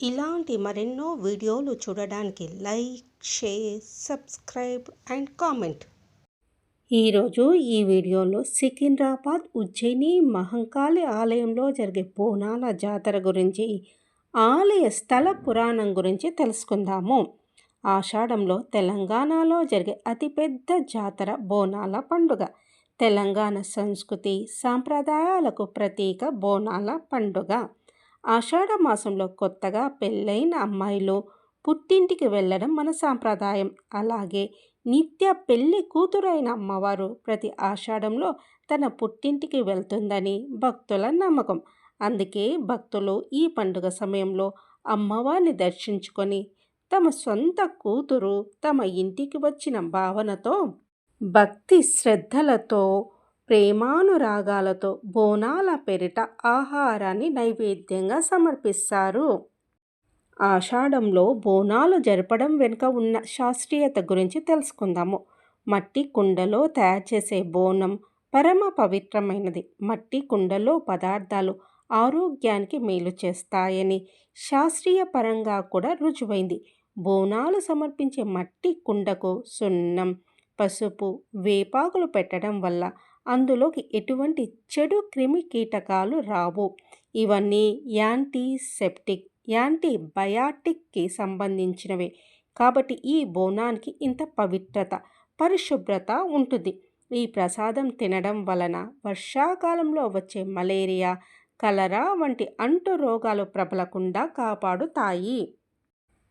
ఇలాంటి మరెన్నో వీడియోలు చూడడానికి like share subscribe and comment. ఈరోజు ఈ వీడియోలో సికింద్రాబాద్ ఉజ్జయిని మహంకాళి ఆలయంలో జరిగే బోనాల జాతర గురించి ఆలయ స్థల పురాణం గురించి తెలుసుకుందాము. ఆషాఢంలో తెలంగాణలో జరిగే అతిపెద్ద జాతర బోనాల పండుగ. తెలంగాణ సంస్కృతి సాంప్రదాయాలకు ప్రతీక బోనాల పండుగ. ఆషాఢ మాసంలో కొత్తగా పెళ్ళైన అమ్మాయిలు పుట్టింటికి వెళ్ళడం మన సాంప్రదాయం. అలాగే నిత్య పెళ్ళి కూతురైన అమ్మవారు ప్రతి ఆషాఢంలో తన పుట్టింటికి వెళ్తుందని భక్తుల నమ్మకం. అందుకే భక్తులు ఈ పండుగ సమయంలో అమ్మవారిని దర్శించుకొని తమ సొంత కూతురు తమ ఇంటికి వచ్చిన భావనతో భక్తి శ్రద్ధలతో ప్రేమానురాగాలతో బోనాల పెరిట ఆహారాన్ని నైవేద్యంగా సమర్పిస్తారు. ఆషాఢంలో బోనాలు జరపడం వెనుక ఉన్న శాస్త్రీయత గురించి తెలుసుకుందాము. మట్టి కుండలో తయారు చేసే బోనం పరమ పవిత్రమైనది. మట్టి కుండలో పదార్థాలు ఆరోగ్యానికి మేలు చేస్తాయని శాస్త్రీయ పరంగా కూడా రుజువైంది. బోనాలు సమర్పించే మట్టి కుండకు సున్నం పసుపు వేపాకులు పెట్టడం వల్ల అందులోకి ఎటువంటి చెడు క్రిమి కీటకాలు రావు. ఇవన్నీ యాంటీసెప్టిక్ యాంటీబయాటిక్కి సంబంధించినవే. కాబట్టి ఈ బోనానికి ఇంత పవిత్రత పరిశుభ్రత ఉంటుంది. ఈ ప్రసాదం తినడం వలన వర్షాకాలంలో వచ్చే మలేరియా కలరా వంటి అంటు రోగాలు ప్రబలకుండా కాపాడుతాయి.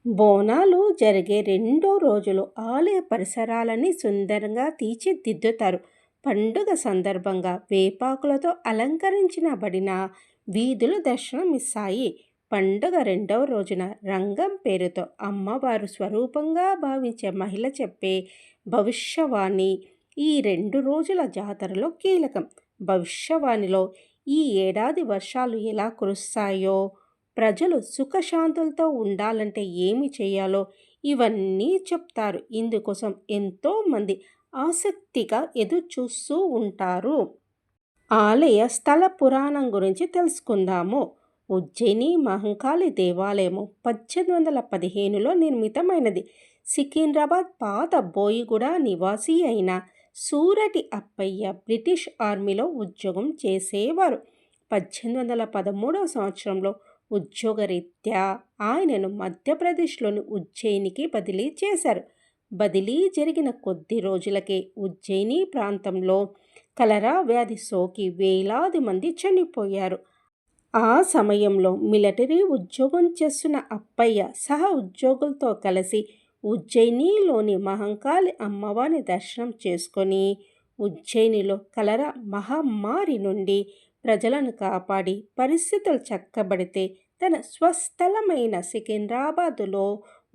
బోనాలు జరిగే రెండో రోజులు ఆలయ పరిసరాలని సుందరంగా తీర్చిదిద్దుతారు. పండుగ సందర్భంగా వేపాకులతో అలంకరించబడిన వీధులు దర్శనమిస్తాయి. పండుగ రెండవ రోజున రంగం పేరుతో అమ్మవారు స్వరూపంగా భావించే మహిళ చెప్పే భవిష్యవాణి ఈ రెండు రోజుల జాతరలో కీలకం. భవిష్యవాణిలో ఈ ఏడాది వర్షాలు ఎలా కురుస్తాయో ప్రజలు సుఖశాంతులతో ఉండాలంటే ఏమి చేయాలో ఇవన్నీ చెప్తారు. ఇందుకోసం ఎంతోమంది ఆసక్తిగా ఎదురుచూస్తూ ఉంటారు. ఆలయ స్థల పురాణం గురించి తెలుసుకుందాము. ఉజ్జయిని మహంకాళి దేవాలయము పద్దెనిమిది వందల పదిహేనులో నిర్మితమైనది. సికింద్రాబాద్ పాత బోయిగూడ నివాసి అయిన సూరటి అప్పయ్య బ్రిటిష్ ఆర్మీలో ఉద్యోగం చేసేవారు. పద్దెనిమిది వందల పదమూడవ సంవత్సరంలో ఉద్యోగరీత్యా ఆయనను మధ్యప్రదేశ్లోని ఉజ్జయినికి బదిలీ చేశారు. బదిలీ జరిగిన కొద్ది రోజులకే ఉజ్జయిని ప్రాంతంలో కలరా వ్యాధి సోకి వేలాది మంది చనిపోయారు. ఆ సమయంలో మిలిటరీ ఉద్యోగం చేస్తున్న అప్పయ్య సహ ఉద్యోగులతో కలిసి ఉజ్జయినిలోని మహంకాళి అమ్మవారిని దర్శనం చేసుకొని ఉజ్జయినిలో కలరా మహమ్మారి నుండి ప్రజలను కాపాడి పరిస్థితులు చక్కబడితే తన స్వస్థలమైన సికింద్రాబాదులో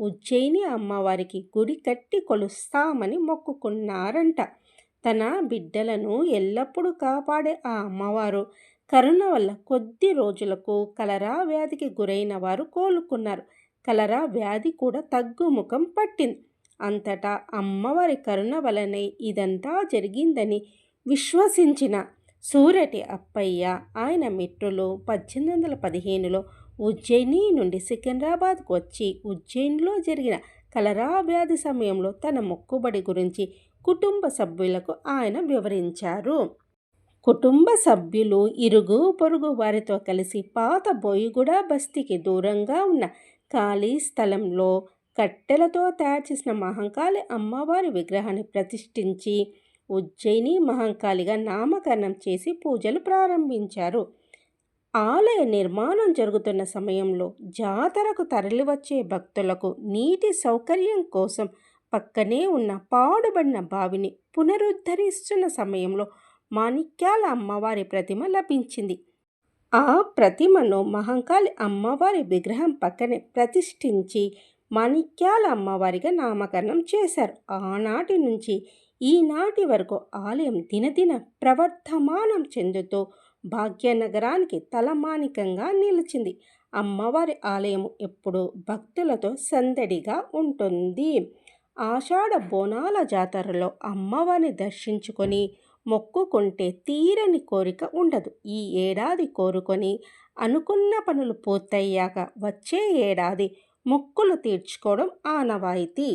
ఉజ్జయిని అమ్మవారికి గుడి కట్టి కొలుస్తామని మొక్కుకున్నారంట. తన బిడ్డలను ఎల్లప్పుడూ కాపాడే ఆ అమ్మవారు కరుణ వల్ల కొద్ది రోజులకు కలరా వ్యాధికి గురైన వారు కోలుకున్నారు. కలరా వ్యాధి కూడా తగ్గుముఖం పట్టింది. అంతటా అమ్మవారి కరుణ వలనే ఇదంతా జరిగిందని విశ్వసించిన సూరటి అప్పయ్య ఆయన మిత్రులు పద్దెనిమిది వందల పదిహేనులో ఉజ్జయిని నుండి సికింద్రాబాద్కు వచ్చి ఉజ్జయిన్లో జరిగిన కలరా వ్యాధి సమయంలో తన మొక్కుబడి గురించి కుటుంబ సభ్యులకు ఆయన వివరించారు. కుటుంబ సభ్యులు ఇరుగు పొరుగు వారితో కలిసి పాత బోయిగూడ బస్తీకి దూరంగా ఉన్న ఖాళీ స్థలంలో కట్టెలతో తయారు చేసిన మహంకాళి అమ్మవారి విగ్రహాన్ని ప్రతిష్ఠించి ఉజ్జయిని మహంకాళిగా నామకరణం చేసి పూజలు ప్రారంభించారు. ఆలయ నిర్మాణం జరుగుతున్న సమయంలో జాతరకు తరలివచ్చే భక్తులకు నీటి సౌకర్యం కోసం పక్కనే ఉన్న పాడుబడిన బావిని పునరుద్ధరిస్తున్న సమయంలో మాణిక్యాల అమ్మవారి ప్రతిమ లభించింది. ఆ ప్రతిమను మహంకాళి అమ్మవారి విగ్రహం పక్కనే ప్రతిష్ఠించి మాణిక్యాల అమ్మవారిగా నామకరణం చేశారు. ఆనాటి నుంచి ఈనాటి వరకు ఆలయం దినదిన ప్రవర్ధమానం చెందుతూ భాగ్యనగరానికి తలమానికంగా నిలిచింది. అమ్మవారి ఆలయం ఎప్పుడు భక్తులతో సందడిగా ఉంటుంది. ఆషాఢ బోనాల జాతరలో అమ్మవారిని దర్శించుకొని మొక్కుకుంటే తీరని కోరిక ఉండదు. ఈ ఏడాది కోరుకొని అనుకున్న పనులు పూర్తయ్యాక వచ్చే ఏడాది మొక్కులు తీర్చుకోవడం ఆనవాయితీ.